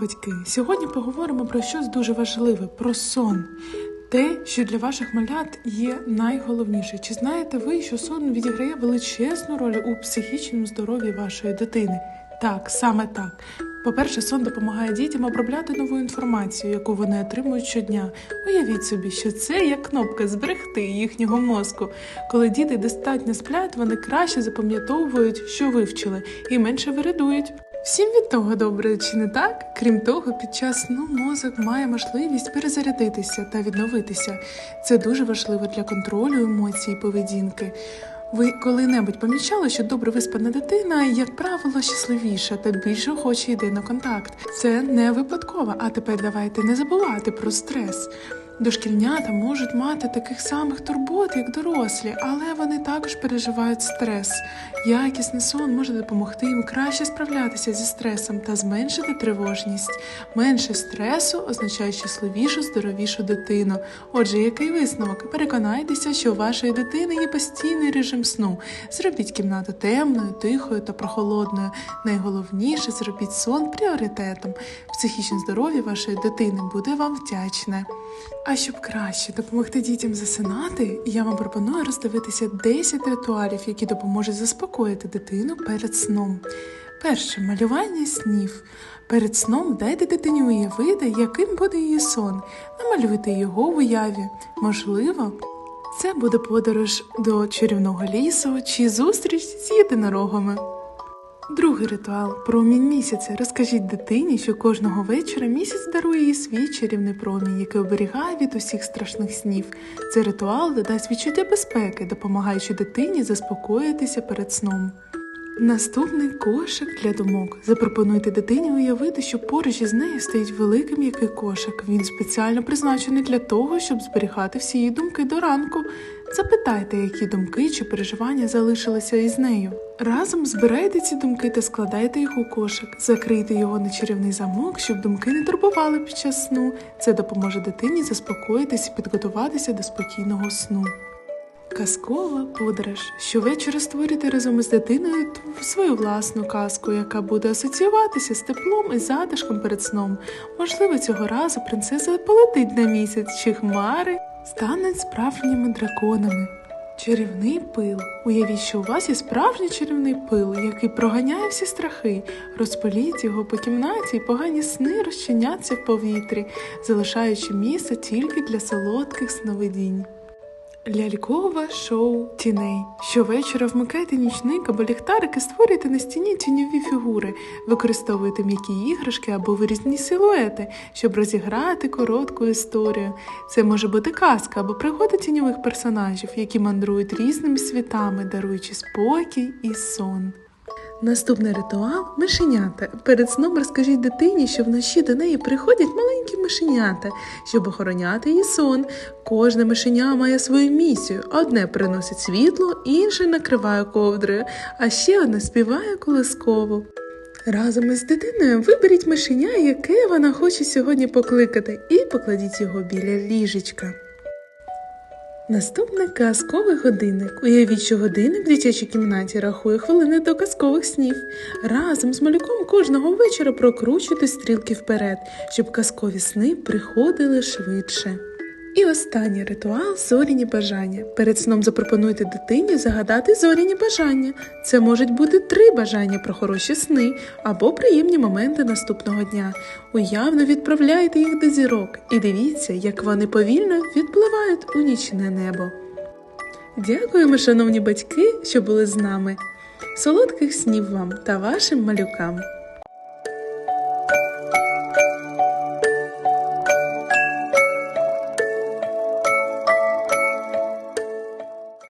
батьки, сьогодні поговоримо про щось дуже важливе про сон. Те, що для ваших малят є найголовніше. Чи знаєте ви, що сон відіграє величезну роль у психічному здоров'ї вашої дитини? Так, саме так. По-перше, сон допомагає дітям обробляти нову інформацію, яку вони отримують щодня. Уявіть собі, що це як кнопка зберегти їхнього мозку. Коли діти достатньо сплять, вони краще запам'ятовують, що вивчили, і менше виридують. Всім від того добре, чи не так? Крім того, під час сну мозок має можливість перезарядитися та відновитися. Це дуже важливо для контролю емоцій і поведінки. Ви коли-небудь помічали, що добре виспана дитина, як правило, щасливіша та більше охоче йде на контакт. Це не випадково. А тепер давайте не забувати про стрес. Дошкільнята можуть мати таких самих турбот, як дорослі, але вони також переживають стрес. Якісний сон може допомогти їм краще справлятися зі стресом та зменшити тривожність. Менше стресу означає щасливішу, здоровішу дитину. Отже, який висновок? Переконайтеся, що у вашої дитини є постійний режим сну. Зробіть кімнату темною, тихою та прохолодною. Найголовніше зробіть сон пріоритетом. Психічне здоров'я вашої дитини буде вам вдячне. А щоб краще допомогти дітям засинати, я вам пропоную роздивитися 10 ритуалів, які допоможуть заспокоїти дитину перед сном. Перше малювання снів. Перед сном дайте дитині уявити, яким буде її сон. Намалюйте його в уяві. Можливо, це буде подорож до чарівного лісу чи зустріч з єдинорогами. Другий ритуал промінь місяця. Розкажіть дитині, що кожного вечора місяць дарує їй свій чарівний промінь, який оберігає від усіх страшних снів. Цей ритуал додасть відчуття безпеки, допомагаючи дитині заспокоїтися перед сном. Наступний кошик для думок. Запропонуйте дитині уявити, що поруч із нею стоїть великий м'який кошик. Він спеціально призначений для того, щоб зберігати всі її думки до ранку. Запитайте, які думки чи переживання залишилися із нею. Разом збирайте ці думки та складайте їх у кошик. Закрийте його на чарівний замок, щоб думки не турбували під час сну. Це допоможе дитині заспокоїтися і підготуватися до спокійного сну. Казкова подорож. Щовечора створюйте разом із дитиною свою власну казку, яка буде асоціюватися з теплом і затишком перед сном. Можливо, цього разу принцеса полетить на місяць, чи хмари стануть справжніми драконами. Чарівний пил. Уявіть, що у вас є справжній чарівний пил, який проганяє всі страхи. Розпаліть його по кімнаті, і погані сни розчиняться в повітрі, залишаючи місце тільки для солодких сновидінь. Лялькове шоу тіней. Щовечора вмикайте нічник або ліхтарик і створюйте на стіні тіньові фігури, використовуйте м'які іграшки або вирізні силуети, щоб розіграти коротку історію. Це може бути казка або пригода тіньових персонажів, які мандрують різними світами, даруючи спокій і сон. Наступний ритуал мишенята. Перед сном розкажіть дитині, що вночі до неї приходять маленькі мишенята, щоб охороняти її сон. Кожне мишеня має свою місію. Одне приносить світло, інше накриває ковдрою, а ще одне співає колисково. Разом із дитиною виберіть мишеня, яке вона хоче сьогодні покликати, і покладіть його біля ліжечка. Наступний казковий годинник. Уявіть, що годинник в дитячій кімнаті рахує хвилини до казкових снів. Разом з малюком кожного вечора прокручуйте стрілки вперед, щоб казкові сни приходили швидше. І останній ритуал зоряні бажання. Перед сном запропонуйте дитині загадати зоряні бажання. Це можуть бути три бажання про хороші сни або приємні моменти наступного дня. Уявно відправляйте їх до зірок і дивіться, як вони повільно відпливають у нічне небо. Дякуємо, шановні батьки, що були з нами. Солодких снів вам та вашим малюкам!